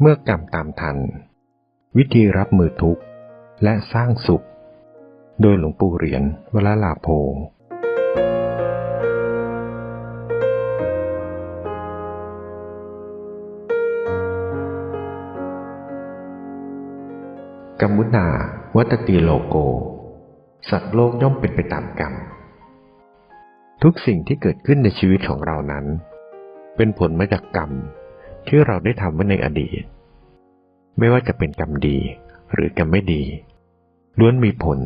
เมื่อกรรมตามทัน วิธีรับมือทุกข์ และสร้างสุข โดยหลวงปู่เหรียญวลาลาโพกรรมุนา วัตติโลโก สัตว์โลกย่อมเป็นไปตามกรรม ทุกสิ่งที่เกิดขึ้นในชีวิตของเรานั้น เป็นผลมาจากกรรม ที่เราได้ทำไว้ในอดีต ไม่ว่าจะเป็นกรรมดีหรือกรรมไม่ดี ล้วนมีผล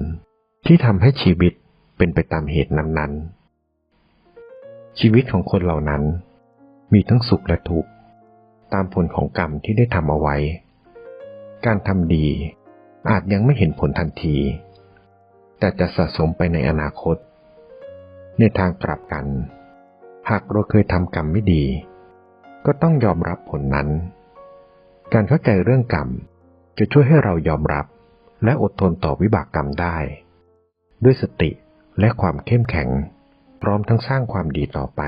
ที่ทำให้ชีวิตเป็นไปตามเหตุนั้นๆ ชีวิตของคนเหล่านั้น มีทั้งสุขและทุกข์ตามผลของกรรมที่ได้ทำเอาไว้ การทำดีอาจยังไม่เห็นผลทันที แต่จะสะสมไปในอนาคต ในทางกลับกัน หากเราเคยทำกรรมไม่ดี ก็ต้องยอมรับผลนั้น การเข้าใจเรื่องกรรมจะช่วยให้เรายอมรับ และอดทนต่อวิบากกรรมได้ ด้วยสติและความเข้มแข็ง พร้อมทั้งสร้างความดีต่อไป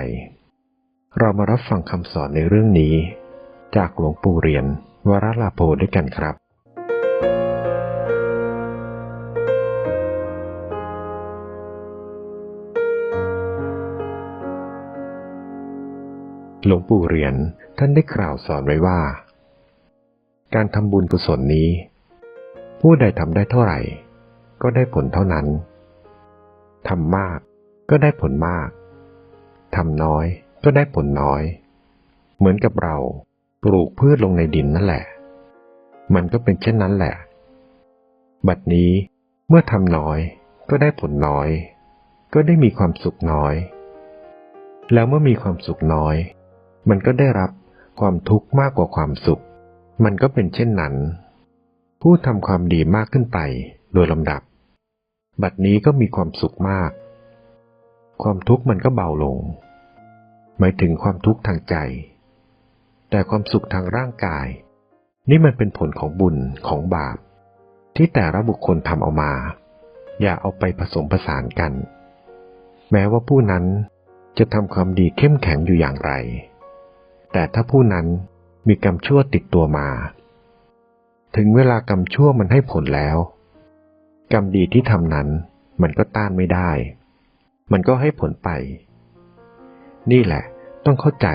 เรามารับฟังคำสอนในเรื่องนี้ จากหลวงปู่เรียนวรลาโพด้วยกันครับ ลวงปู่เรียนท่านได้กล่าวสอนไว้ว่า การทำบุญกุศลนี้ ผู้ใดทำได้เท่าไหร่ ก็ได้ผลเท่านั้นทำมากก็ได้ผลมากทำน้อยก็ได้ผลน้อย เหมือนกับเราปลูกพืชลงในดินนั่นแหละ มันก็เป็นเช่นนั้นแหละ บัดนี้เมื่อทำน้อยก็ได้ผลน้อย ก็ได้มีความสุขน้อย แล้วเมื่อมีความสุขน้อย มันก็ได้รับความทุกข์มากกว่าความสุข มันก็เป็นเช่นนั้น ผู้ทำความดีมากขึ้นไปโดยลำดับ บัดนี้ก็มีความสุขมาก ความทุกข์มันก็เบาลง หมายถึงความทุกข์ทางใจ แต่ความสุขทางร่างกาย นี่มันเป็นผลของบุญของบาป ที่แต่ละบุคคลทำเอามา อย่าเอาไปผสมผสานกัน แม้ว่าผู้นั้นจะทำความดีเข้มแข็งอยู่อย่างไร แต่ถ้าผู้นั้นมีกรรมชั่วติดตัวมา ถึงเวลากรรมชั่วมันให้ผลแล้ว กรรมดีที่ทำนั้นมันก็ต้านไม่ได้ มันก็ให้ผลไป นี่แหละต้องเข้าใจ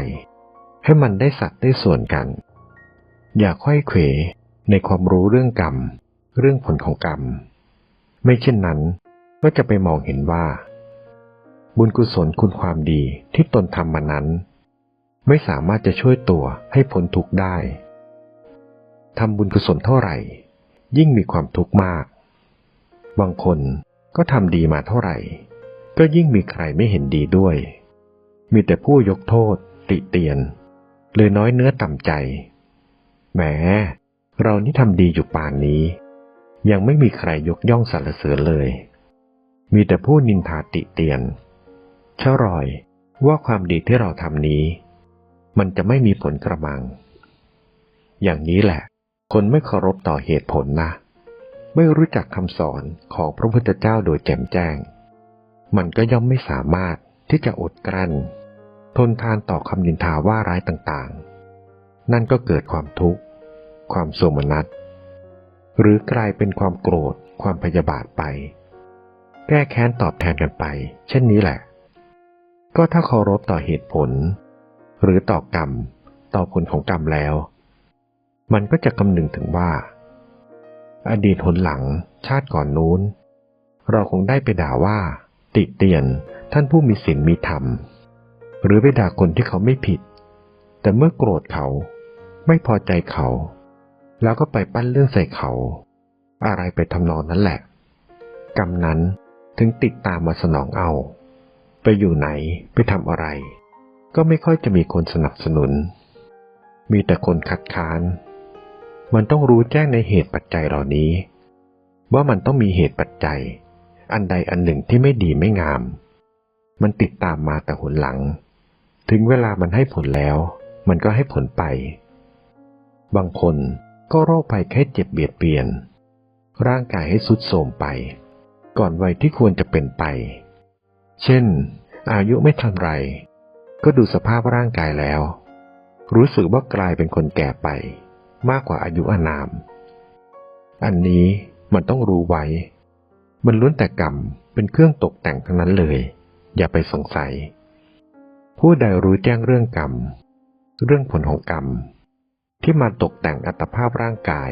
ให้มันได้สัตว์ได้ส่วนกัน อย่าค่อยเขวในความรู้เรื่องกรรม เรื่องผลของกรรม ไม่เช่นนั้นก็จะไปมองเห็นว่า บุญกุศลคุณความดีที่ตนทำมานั้น ไม่สามารถจะช่วยตัวให้พ้นทุกข์ได้ทำบุญกุศลเท่าไหร่ ยิ่งมีความทุกข์มาก บางคนก็ทำดีมาเท่าไหร่ ก็ยิ่งมีใครไม่เห็นดีด้วย มีแต่ผู้ยกโทษ ติเตียน เลยน้อยเนื้อต่ำใจ แหม เรานี่ทำดีอยู่ป่านนี้ ยังไม่มีใครยกย่องสรรเสริญเลย มีแต่ผู้นินทาติเตียนเช่ารอยว่าความดีที่เราทำนี้ มันจะไม่มีผลกระมัง อย่างนี้แหละ คนไม่เคารพต่อเหตุผลนะ ไม่รู้จักคำสอนของพระพุทธเจ้าโดยแจ่มแจ้ง มันก็ย่อมไม่สามารถที่จะอดกลั้น ทนทานต่อคำนินทาว่าร้ายต่างๆ นั่นก็เกิดความทุกข์ ความโสมนัส หรือกลายเป็นความโกรธ ความพยาบาทไป แก้แค้นตอบแทนกันไป เช่นนี้แหละ ก็ถ้าเคารพต่อเหตุผล หรือต่อกรรม ต่อผลของกรรมแล้ว มันก็จะคำนึงถึงว่า อดีตหนหลังชาติก่อนนู้น เราคงได้ไปด่าว่า ติเตียนท่านผู้มีศีลมีธรรม หรือไปด่าคนที่เขาไม่ผิด แต่เมื่อโกรธเขาไม่พอใจเขา แล้วก็ไปปั้นเรื่องใส่เขา อะไรไปทำนองนั้นแหละ กรรมนั้นถึงติดตามมาสนองเอา ไปอยู่ไหนไปทำอะไร ก็ไม่ค่อยจะมีคนสนับสนุน มีแต่คนคัดค้าน มันต้องรู้แจ้งในเหตุปัจจัยเหล่านี้ ว่ามันต้องมีเหตุปัจจัย อันใดอันหนึ่งที่ไม่ดีไม่งาม มันติดตามมาแต่หนหลัง ถึงเวลามันให้ผลแล้ว มันก็ให้ผลไป บางคนก็โรคภัยแค่เจ็บเบียดเบียน ร่างกายให้สุดโทรมไป ก่อนวัยที่ควรจะเป็นไป เช่น อายุไม่ทันไร ก็ดูสภาพร่างกายแล้ว รู้สึกว่ากลายเป็นคนแก่ไป มากกว่าอายุอานาม อันนี้มันต้องรู้ไว้ มันล้วนแต่กรรมเป็นเครื่องตกแต่งทั้งนั้นเลย อย่าไปสงสัย ผู้ใดรู้แจ้งเรื่องกรรม เรื่องผลของกรรม ที่มาตกแต่งอัตภาพร่างกาย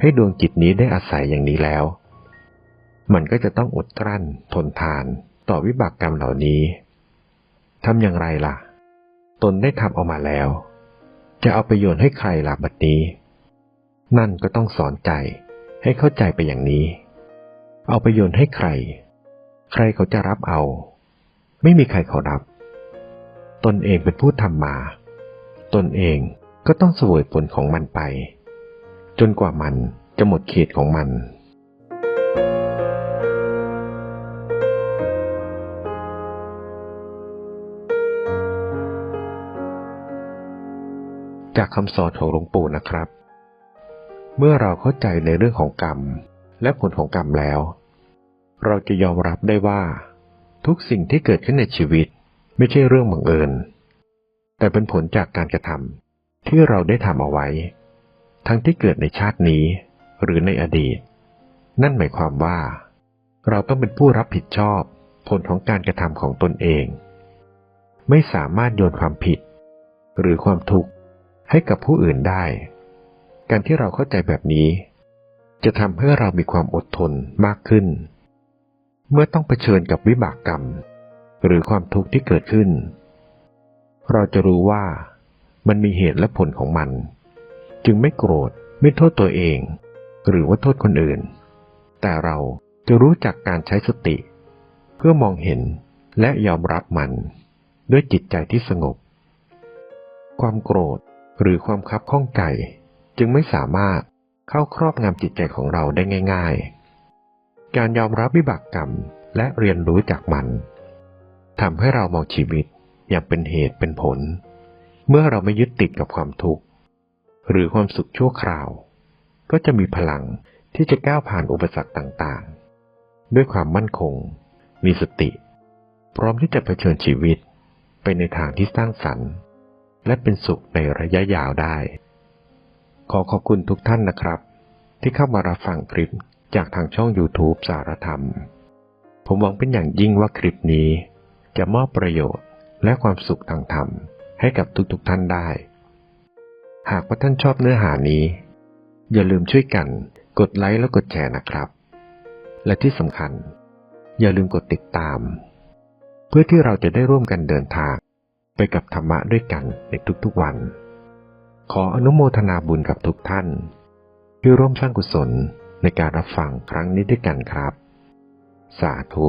ให้ดวงจิตนี้ได้อาศัยอย่างนี้แล้ว มันก็จะต้องอดกลั้นทนทานต่อวิบากกรรมเหล่านี้ ทำอย่างไรล่ะ ตนได้ทำออกมาแล้ว จะเอาไปโยนให้ใครล่ะบัดนี้ นั่นก็ต้องสอนใจให้เข้าใจไปอย่างนี้ เอาไปโยนให้ใคร ใครเขาจะรับเอา ไม่มีใครเขารับ ตนเองเป็นผู้ทำมา ตนเองก็ต้องเสวยผลของมันไป จนกว่ามันจะหมดเขตของมัน จากคำสอนของหลวงปู่นะครับ เมื่อเราเข้าใจในเรื่องของกรรม และผลของกรรมแล้ว เราจะยอมรับได้ว่า ทุกสิ่งที่เกิดขึ้นในชีวิตไม่ใช่เรื่องบังเอิญ แต่เป็นผลจากการกระทำที่เราได้ทำเอาไว้ ทั้งที่เกิดในชาตินี้หรือในอดีต นั่นหมายความว่า เราต้องเป็นผู้รับผิดชอบผลของการกระทำของตนเอง ไม่สามารถโยนความผิด หรือความทุกข์ ให้กับผู้อื่นได้ การที่เราเข้าใจแบบนี้ จะทำให้เรามีความอดทนมากขึ้น เมื่อต้องเผชิญกับวิบากกรรม หรือความทุกข์ที่เกิดขึ้น เราจะรู้ว่ามันมีเหตุและผลของมัน จึงไม่โกรธไม่โทษตัวเอง หรือว่าโทษคนอื่น แต่เราจะรู้จักการใช้สติ เพื่อมองเห็นและยอมรับมัน ด้วยจิตใจที่สงบ ความโกรธ หรือความคับข้องใจ จึงไม่สามารถเข้าครอบงำจิตใจของเราได้ง่าย ๆ การยอมรับวิบากกรรมและเรียนรู้จากมันทำให้เรามองชีวิตอย่างเป็นเหตุเป็นผล เมื่อเราไม่ยึดติดกับความทุกข์ หรือความสุขชั่วคราว ก็จะมีพลังที่จะก้าวผ่านอุปสรรคต่างๆ ด้วยความมั่นคง มีสติ พร้อมที่จะเผชิญชีวิต ไปในทางที่สร้างสรรค์ และเป็นสุขในระยะยาวได้ ขอขอบคุณทุกท่านนะครับ ที่เข้ามารับฟังคลิปจากทางช่อง YouTube สารธรรม ผมหวังเป็นอย่างยิ่งว่าคลิปนี้ จะมอบประโยชน์และความสุขทางธรรมให้กับทุกๆท่านได้ หากว่าท่านชอบเนื้อหานี้ อย่าลืมช่วยกันกดไลค์และกดแชร์นะครับ และที่สำคัญ อย่าลืมกดติดตาม เพื่อที่เราจะได้ร่วมกันเดินทาง ไปกับธรรมะด้วยกันในทุกๆวัน ขออนุโมทนาบุญกับทุกท่าน ที่ร่วมสร้างกุศลในการรับฟังครั้งนี้ด้วยกันครับ สาธุ